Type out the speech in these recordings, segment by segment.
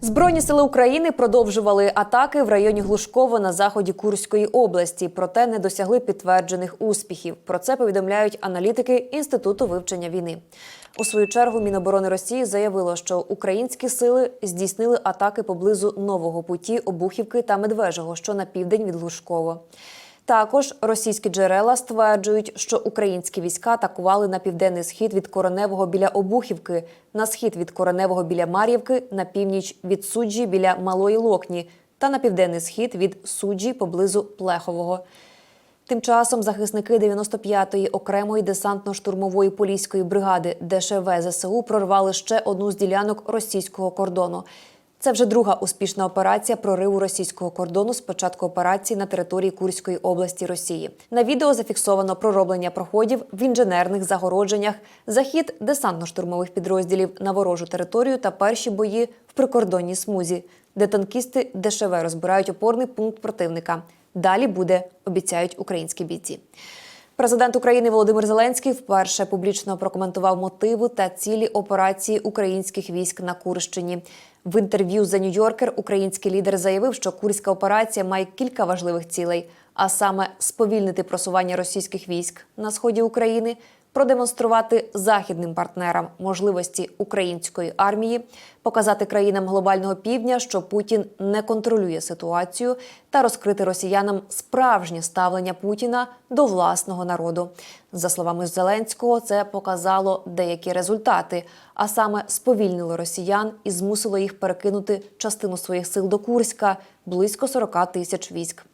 Збройні сили України продовжували атаки в районі Глушково на заході Курської області, проте не досягли підтверджених успіхів. Про це повідомляють аналітики Інституту вивчення війни. У свою чергу Міноборони Росії заявило, що українські сили здійснили атаки поблизу нового путі Обухівки та Медвежого, що на південь від Глушково. Також російські джерела стверджують, що українські війська атакували на південний схід від Короневого біля Обухівки, на схід від Короневого біля Мар'ївки, на північ від Суджі біля Малої Локні та на південний схід від Суджі поблизу Плехового. Тим часом захисники 95-ї окремої десантно-штурмової поліської бригади ДШВ ЗСУ прорвали ще одну з ділянок російського кордону. Це вже друга успішна операція прориву російського кордону з початку операції на території Курської області Росії. На відео зафіксовано пророблення проходів в інженерних загородженнях, захід десантно-штурмових підрозділів на ворожу територію та перші бої в прикордонній смузі, де танкісти ДШВ розбирають опорний пункт противника. Далі буде, обіцяють українські бійці. Президент України Володимир Зеленський вперше публічно прокоментував мотиви та цілі операції українських військ на Курщині. В інтерв'ю за Нью-Йоркер український лідер заявив, що курська операція має кілька важливих цілей, а саме сповільнити просування російських військ на сході України, продемонструвати західним партнерам можливості української армії, показати країнам глобального півдня, що Путін не контролює ситуацію, та розкрити росіянам справжнє ставлення Путіна до власного народу. За словами Зеленського, це показало деякі результати, а саме сповільнило росіян і змусило їх перекинути частину своїх сил до Курська близько 40 тисяч військ.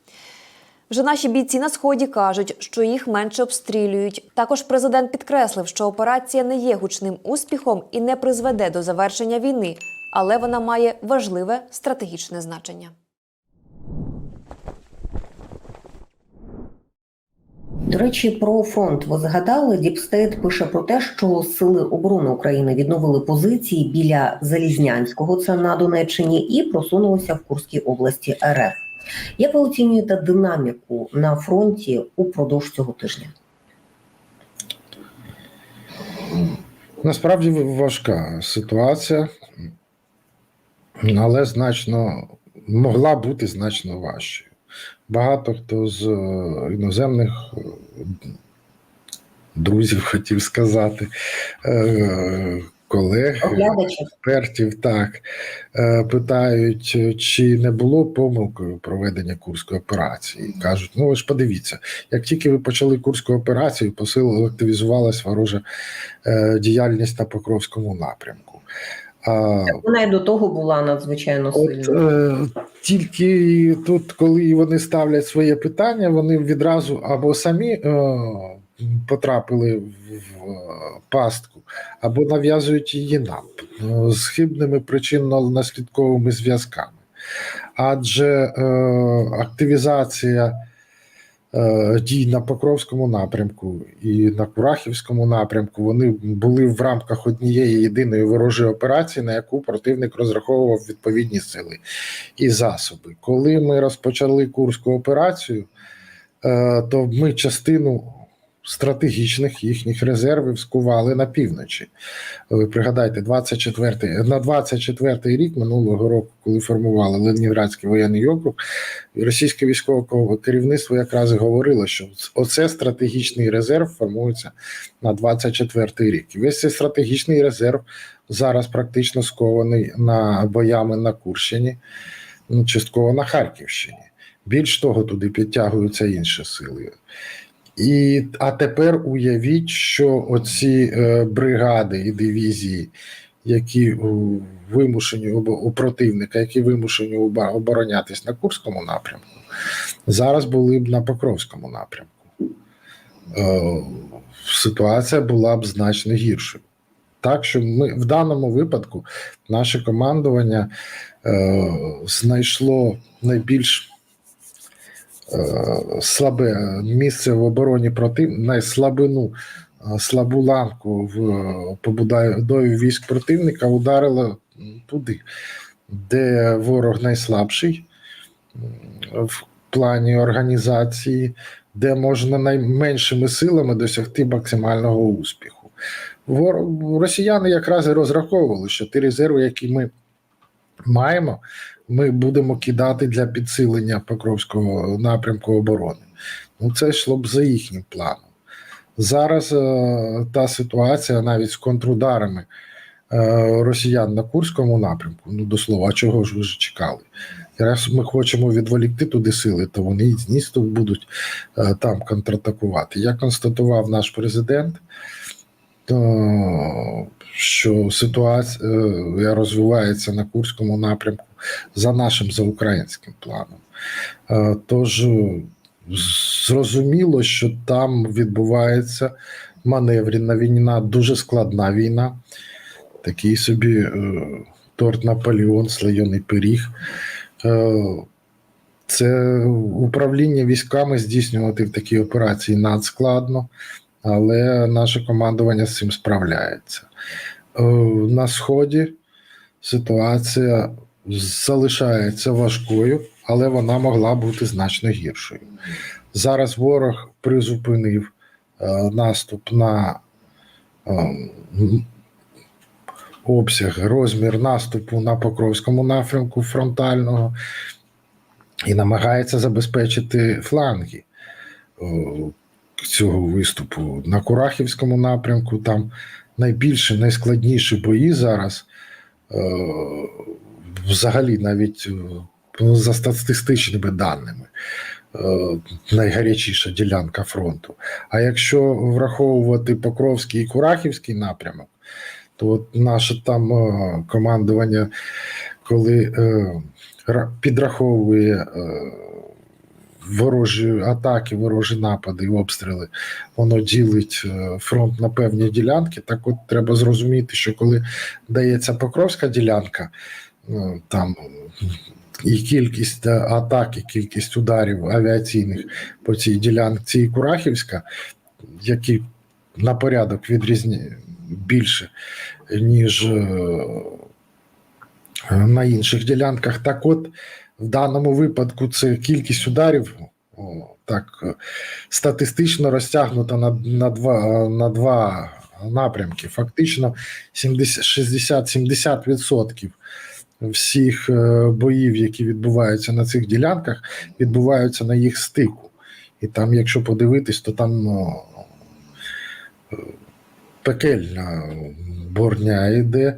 Вже наші бійці на сході кажуть, що їх менше обстрілюють. Також президент підкреслив, що операція не є гучним успіхом і не призведе до завершення війни, але вона має важливе стратегічне значення. До речі, про фронт ви згадали. Діпстейт пише про те, що сили оборони України відновили позиції біля Залізнянського, це на Донеччині, і просунулися в Курській області РФ. Як ви оцінюєте динаміку на фронті упродовж цього тижня? Насправді важка ситуація, але значно могла бути значно важчою. Багато хто з е, іноземних е, друзів хотів сказати, е, колег, експертів, так е, питають, чи не було помилкою проведення курської операції. Кажуть, ну ви ж подивіться, як тільки ви почали курську операцію, посилила активізувалась ворожа е, діяльність на Покровському напрямку. А, вона й до того була надзвичайно сильна. е, тільки тут, коли вони ставлять своє питання, вони відразу або самі е, потрапили в, е, пастку, або нав'язують її нам е, з хибними причинно-наслідковими зв'язками. Адже е, активізація е, дій на Покровському напрямку і на Курахівському напрямку вони були в рамках однієї єдиної ворожої операції, на яку противник розраховував відповідні сили і засоби. Коли ми розпочали Курську операцію, е, то ми частину стратегічних їхніх резервів скували на півночі. Ви пригадайте, 24, на 24-й рік минулого року, коли формували Ленінградський воєнний округ, російське військове керівництво якраз і говорило, що оце стратегічний резерв формується на 24-й рік. І весь цей стратегічний резерв зараз практично скований на боями на Курщині, ну, частково на Харківщині. Більш того, туди підтягуються інші сили. І, а тепер уявіть, що оці е, бригади і дивізії, які вимушені у, противника, які вимушені оборонятись на Курському напрямку, зараз були б на Покровському напрямку. Е, ситуація була б значно гіршою. Так що ми в даному випадку наше командування е, знайшло найбільш слабе місце в обороні против найслабину, е, слабу ланку в е, побудові військ противника ударило туди, де ворог найслабший в плані організації, де можна найменшими силами досягти максимального успіху. Росіяни якраз і розраховували, що ті резерви, які ми маємо, ми будемо кидати для підсилення Покровського напрямку оборони. Ну, це йшло б за їхнім планом. Зараз е, та ситуація навіть з контрударами е, росіян на Курському напрямку, ну до слова, чого ж ви ж чекали? Раз ми хочемо відволікти туди сили, то вони з місту будуть е, там контратакувати. Як констатував наш президент, то, що ситуація розвивається на Курському напрямку за нашим за українським планом. Е, Тож е, зрозуміло, що там відбувається маневрена війна, дуже складна війна. Такий собі е, торт Наполеон, слоєний пиріг. Це управління військами здійснювати в такій операції надскладно, але наше командування з цим справляється. На сході ситуація залишається важкою, але вона могла бути значно гіршою. Зараз ворог призупинив е, наступ на е, обсяг, розмір наступу на Покровському напрямку фронтального і намагається забезпечити фланги е, цього виступу. На Курахівському напрямку там найбільші, найскладніші бої зараз. е, Взагалі, навіть е, ну, за статистичними даними, е, найгарячіша ділянка фронту. А якщо враховувати Покровський і Курахівський напрямок, то от наше там е, командування, коли підраховує ворожі атаки, ворожі напади і обстріли, воно ділить фронт на певні ділянки. Так от треба зрозуміти, що коли дається Покровська ділянка, там і кількість е, атак, і кількість ударів авіаційних по цій ділянці і Курахівська, які на порядок відрізні більше, ніж е, на інших ділянках. Так от, в даному випадку це кількість ударів так е, статистично розтягнута на, на, два, на два напрямки. Фактично 70 60-70% всіх е, боїв, які відбуваються на цих ділянках, відбуваються на їх стику. І там, якщо подивитись, то там ну, е, пекельна борня йде.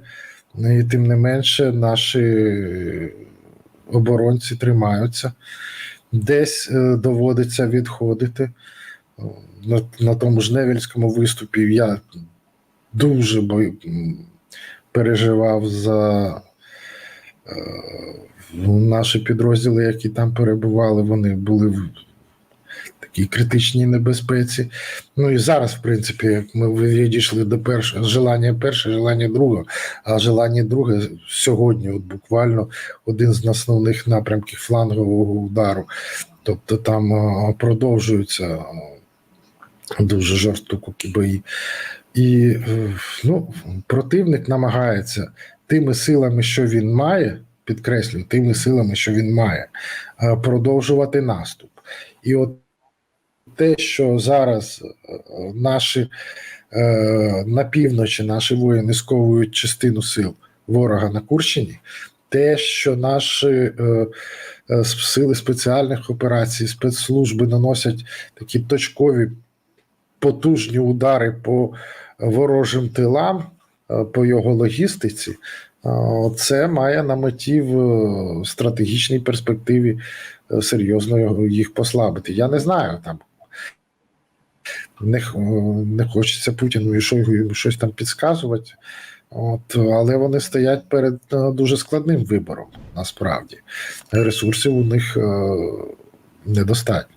Ну, І тим не менше, наші оборонці тримаються. Десь е, доводиться відходити. На, на тому ж Невельському виступі я дуже переживав за ну, наші підрозділи, які там перебували, вони були в такій критичній небезпеці. Ну і зараз, в принципі, як ми відійшли до першого желання перше, желання друге, а желання друге сьогодні, от буквально один з основних напрямків флангового удару. Тобто там е, продовжуються е, дуже жорстокі бої. І е, ну, противник намагається тими силами, що він має, підкреслюю, тими силами, що він має, е, продовжувати наступ. І от те, що зараз е, наші е, на півночі наші воїни сковують частину сил ворога на Курщині, те, що наші сили спеціальних операцій, спецслужби наносять такі точкові потужні удари по ворожим тилам, по його логістиці, е, це має на меті в е, стратегічній перспективі е, серйозно їх послабити. Я не знаю там. Не, не хочеться Путіну і Шойгу щось там підказувати. От, але вони стоять перед е, дуже складним вибором, насправді. Ресурсів у них е, недостатньо.